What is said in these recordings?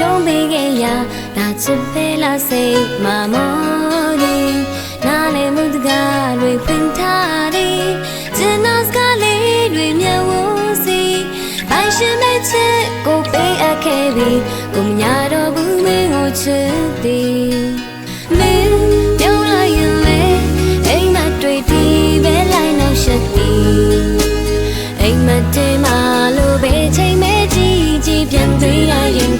ရှုံးပေးခဲ့ရဒါချစ်ပဲလားစိတ်မမောဒီနားလည်မှုတကားတွေဖွင့်ထားဒီကျင်နာစကားလေးတွေမြတ်ဝစီပိုင်ရှင်မဲ့ချစ်ကိုပေးအပ်ခဲ့ပြီကိုမညာတော့ဘူးမင်းကိုချစ်သည်မင်းပြောင်းလိုက်ရင်လေအိမ်မတွေ့ဒီပဲလိုက်နောက်ရှက်သည်အိမ်မတည်းမလို့ပဲချိန်မဲကြည့်ကြည့်ပြန်သေးရရင်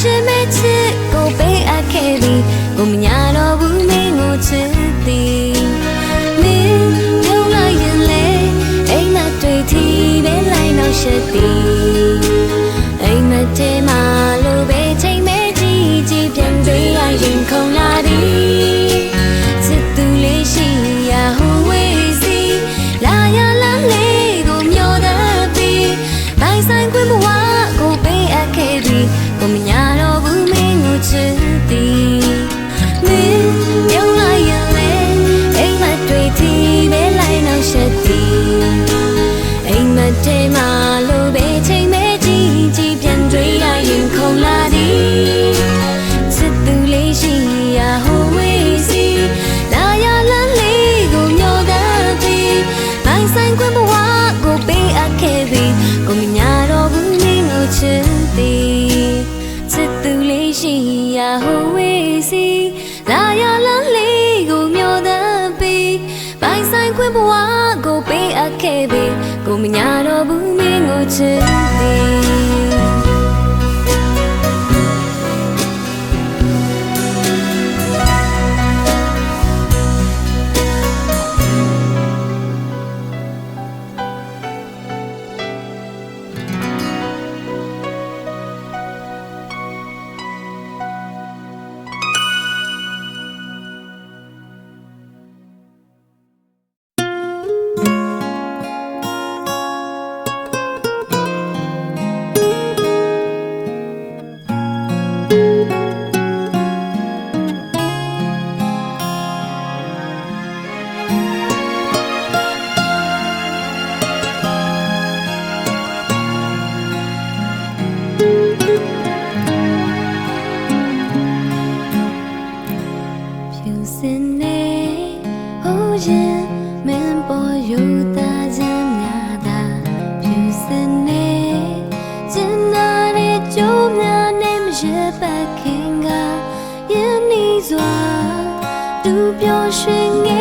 ရှိမဲ့ချစ်ကိုပေးအပ်ခဲ့သည်ကိုမညာတော့ဘူးမင်းကိုချစ်သည်မင်းပြုံးလိုက်ရင်လေအိမ်မတွေ့သေးပဲလိုက်တော့ရှိသည် ထဲမှာလိုပဲချိန်မဲကြည့်ကြည့်ပြန်တွေ့ရရင်ခုန်လာသည် 寻一。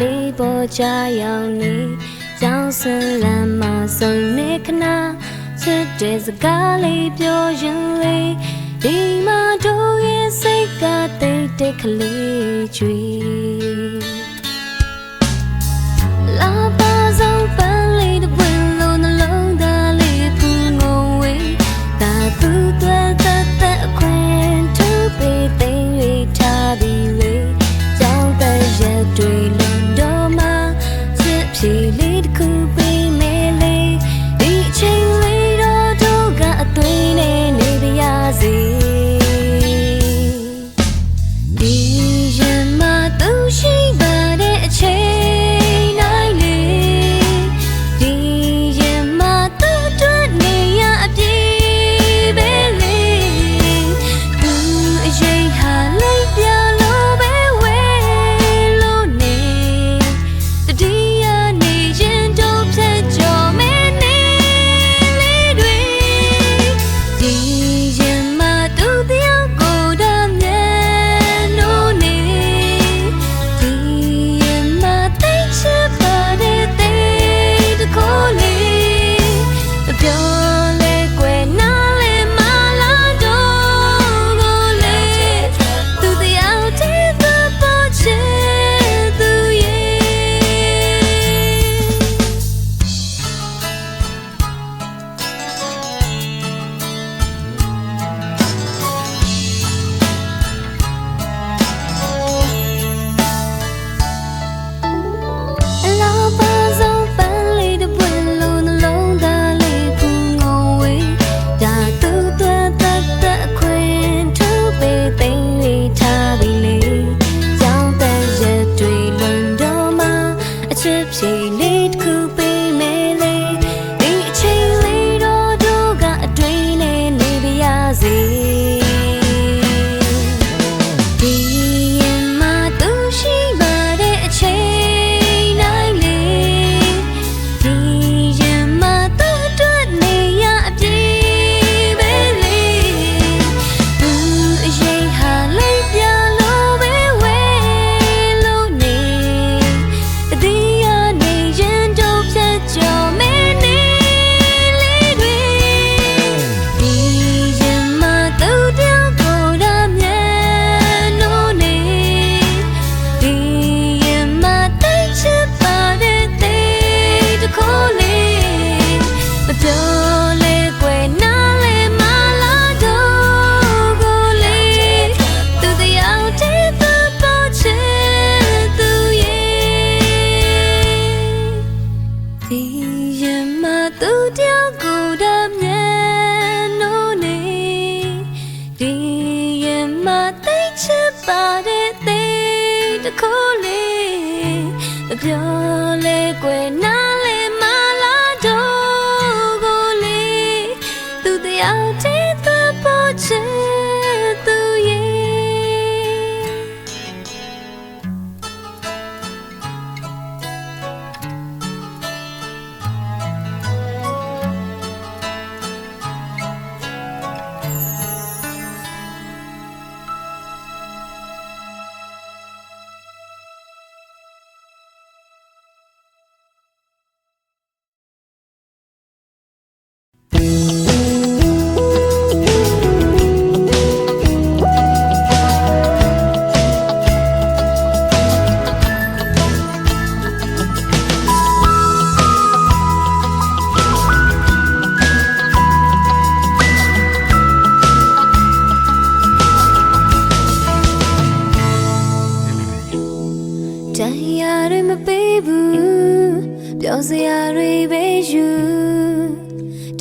လေးပေါ်ကြရောက်နေကြောင်းစလမ်းမှာစုံနေခနာချစ်တဲ့စကားလေးပြောရင်လေဒီမှာတို့ရဲ့စိတ်ကတိတ်တိတ်ကလေးကြွေ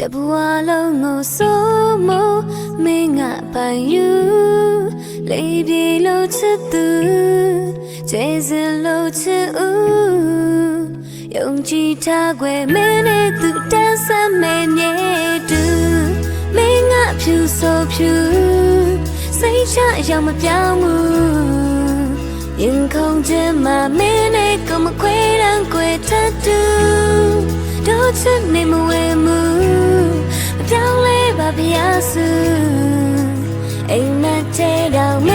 တဘွားလုံးကိုစိုးမမင်းငါပိုင်ယူလေပြေလို့ချစ်သူကျေစင်လို့ချစ်ဦးယုံကြည်ထားွယ်မင်းနဲ့သူတန်းဆမ်းမယ်မြဲတူမင်းငါဖြူဆိုဖြူစိတ်ချရောင်မပြောင်းဘူး Đầu.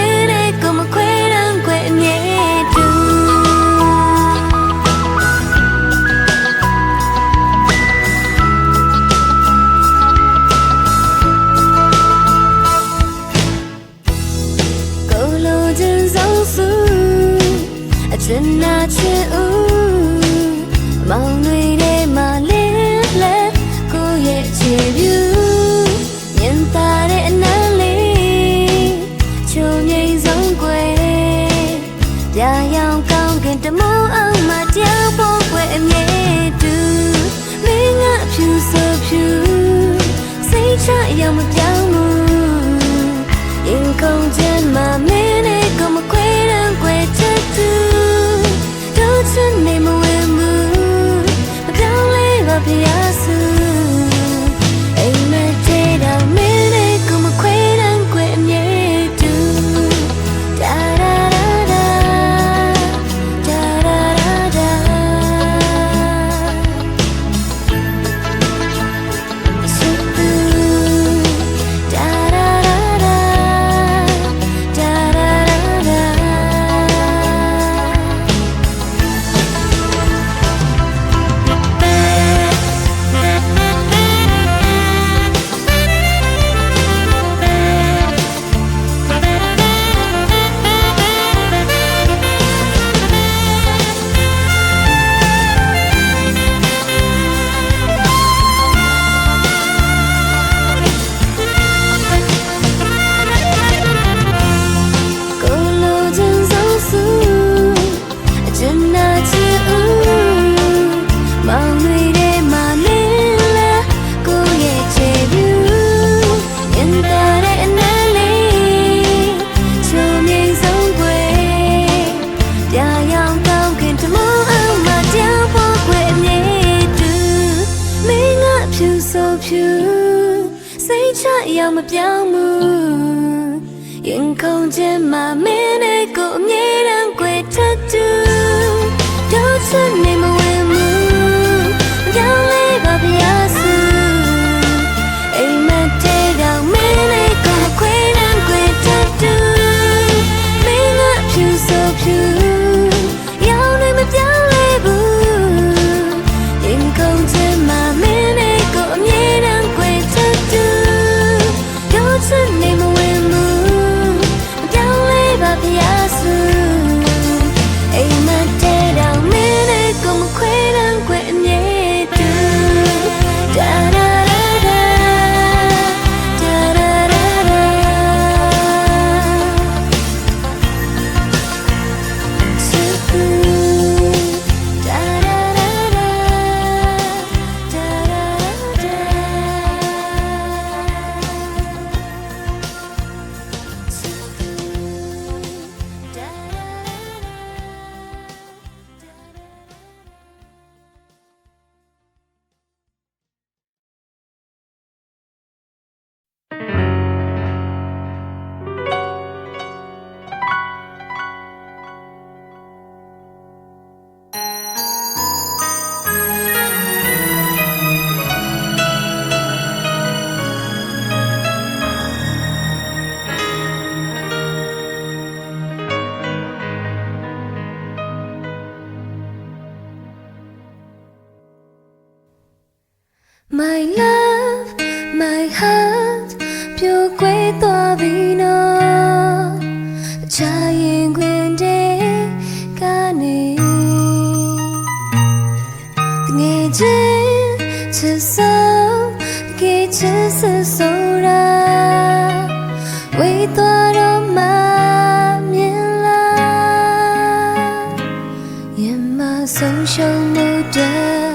sống trong mơ đá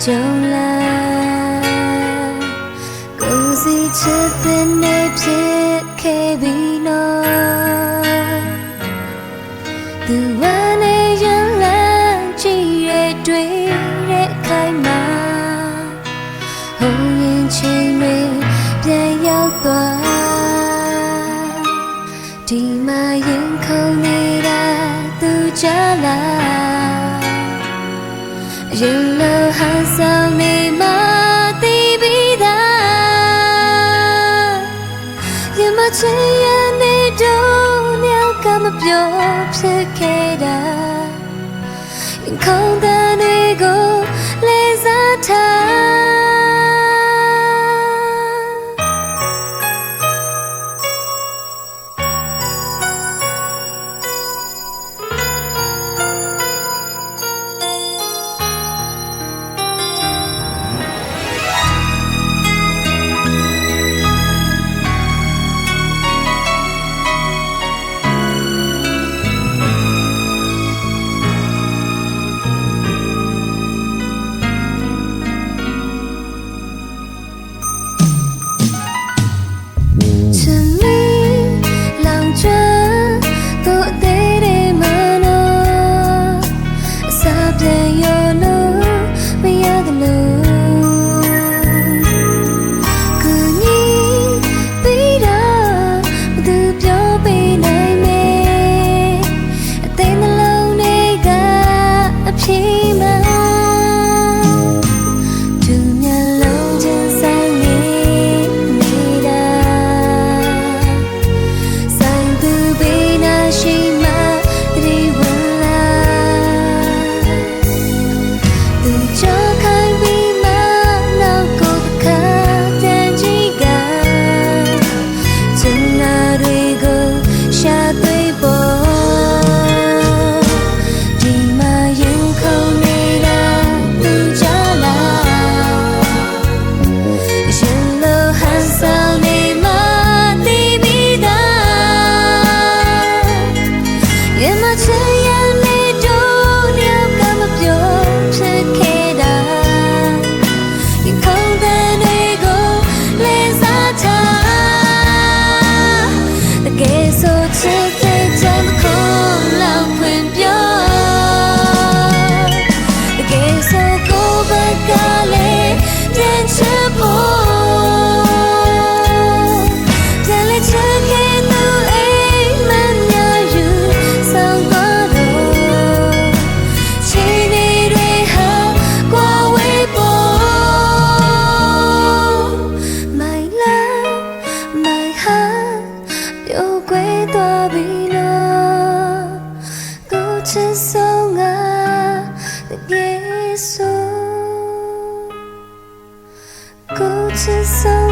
trong là câu gì chưa bên em chết khi bị nó từ quá 예수 꽃은 써